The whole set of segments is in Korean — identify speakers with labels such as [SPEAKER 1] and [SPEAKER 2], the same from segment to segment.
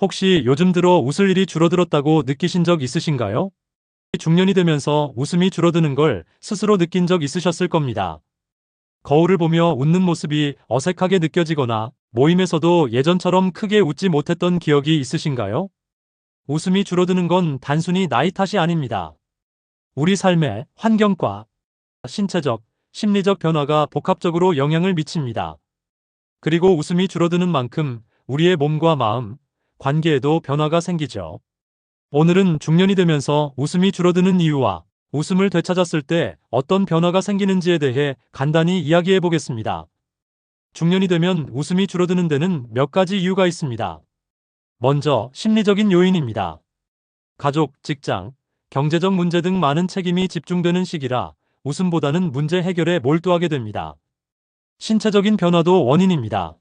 [SPEAKER 1] 혹시 요즘 들어 웃을 일이 줄어들었다고 느끼신 적 있으신가요? 중년이 되면서 웃음이 줄어드는 걸 스스로 느낀 적 있으셨을 겁니다. 거울을 보며 웃는 모습이 어색하게 느껴지거나 모임에서도 예전처럼 크게 웃지 못했던 기억이 있으신가요? 웃음이 줄어드는 건 단순히 나이 탓이 아닙니다. 우리 삶의 환경과 신체적, 심리적 변화가 복합적으로 영향을 미칩니다. 그리고 웃음이 줄어드는 만큼 우리의 몸과 마음, 관계에도 변화가 생기죠. 오늘은 중년이 되면서 웃음이 줄어드는 이유와 웃음을 되찾았을 때 어떤 변화가 생기는지에 대해 간단히 이야기해 보겠습니다. 중년이 되면 웃음이 줄어드는 데는 몇 가지 이유가 있습니다. 먼저 심리적인 요인입니다. 가족, 직장, 경제적 문제 등 많은 책임이 집중되는 시기라 웃음보다는 문제 해결에 몰두하게 됩니다. 신체적인 변화도 원인입니다.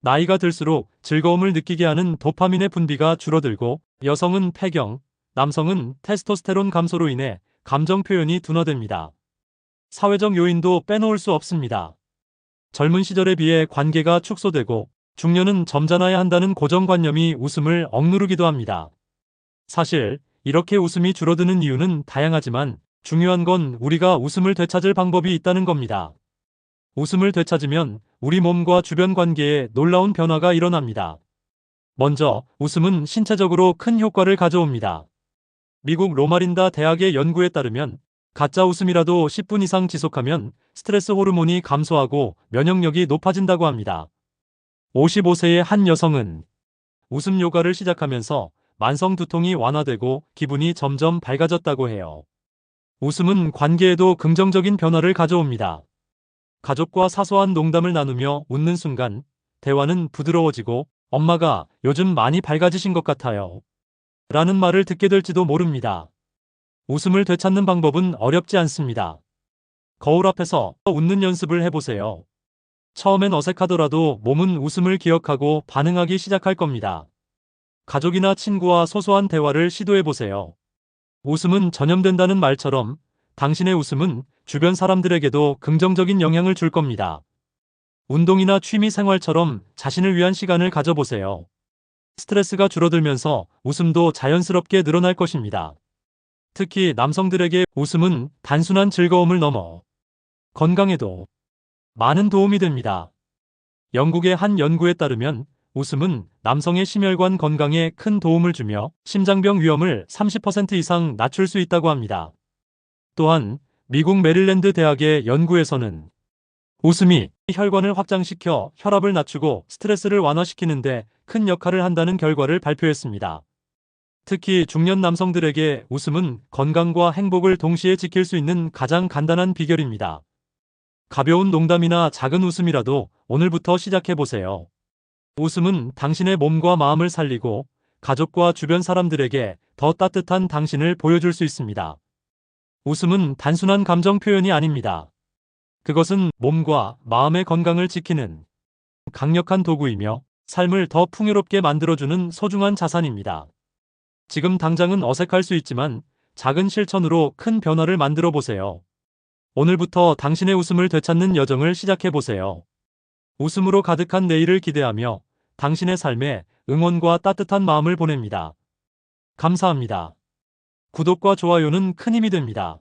[SPEAKER 1] 나이가 들수록 즐거움을 느끼게 하는 도파민의 분비가 줄어들고 여성은 폐경, 남성은 테스토스테론 감소로 인해 감정 표현이 둔화됩니다. 사회적 요인도 빼놓을 수 없습니다. 젊은 시절에 비해 관계가 축소되고 중년은 점잖아야 한다는 고정관념이 웃음을 억누르기도 합니다. 사실 이렇게 웃음이 줄어드는 이유는 다양하지만 중요한 건 우리가 웃음을 되찾을 방법이 있다는 겁니다. 웃음을 되찾으면 우리 몸과 주변 관계에 놀라운 변화가 일어납니다. 먼저 웃음은 신체적으로 큰 효과를 가져옵니다. 미국 로마린다 대학의 연구에 따르면 가짜 웃음이라도 10분 이상 지속하면 스트레스 호르몬이 감소하고 면역력이 높아진다고 합니다. 55세의 한 여성은 웃음 요가를 시작하면서 만성 두통이 완화되고 기분이 점점 밝아졌다고 해요. 웃음은 관계에도 긍정적인 변화를 가져옵니다. 가족과 사소한 농담을 나누며 웃는 순간 대화는 부드러워지고 엄마가 요즘 많이 밝아지신 것 같아요. 라는 말을 듣게 될지도 모릅니다. 웃음을 되찾는 방법은 어렵지 않습니다. 거울 앞에서 웃는 연습을 해보세요. 처음엔 어색하더라도 몸은 웃음을 기억하고 반응하기 시작할 겁니다. 가족이나 친구와 소소한 대화를 시도해보세요. 웃음은 전염된다는 말처럼 당신의 웃음은 주변 사람들에게도 긍정적인 영향을 줄 겁니다. 운동이나 취미 생활처럼 자신을 위한 시간을 가져보세요. 스트레스가 줄어들면서 웃음도 자연스럽게 늘어날 것입니다. 특히 남성들에게 웃음은 단순한 즐거움을 넘어 건강에도 많은 도움이 됩니다. 영국의 한 연구에 따르면 웃음은 남성의 심혈관 건강에 큰 도움을 주며 심장병 위험을 30% 이상 낮출 수 있다고 합니다. 또한 미국 메릴랜드 대학의 연구에서는 웃음이 혈관을 확장시켜 혈압을 낮추고 스트레스를 완화시키는데 큰 역할을 한다는 결과를 발표했습니다. 특히 중년 남성들에게 웃음은 건강과 행복을 동시에 지킬 수 있는 가장 간단한 비결입니다. 가벼운 농담이나 작은 웃음이라도 오늘부터 시작해보세요. 웃음은 당신의 몸과 마음을 살리고 가족과 주변 사람들에게 더 따뜻한 당신을 보여줄 수 있습니다. 웃음은 단순한 감정 표현이 아닙니다. 그것은 몸과 마음의 건강을 지키는 강력한 도구이며 삶을 더 풍요롭게 만들어주는 소중한 자산입니다. 지금 당장은 어색할 수 있지만 작은 실천으로 큰 변화를 만들어 보세요. 오늘부터 당신의 웃음을 되찾는 여정을 시작해 보세요. 웃음으로 가득한 내일을 기대하며 당신의 삶에 응원과 따뜻한 마음을 보냅니다. 감사합니다. 구독과 좋아요는 큰 힘이 됩니다.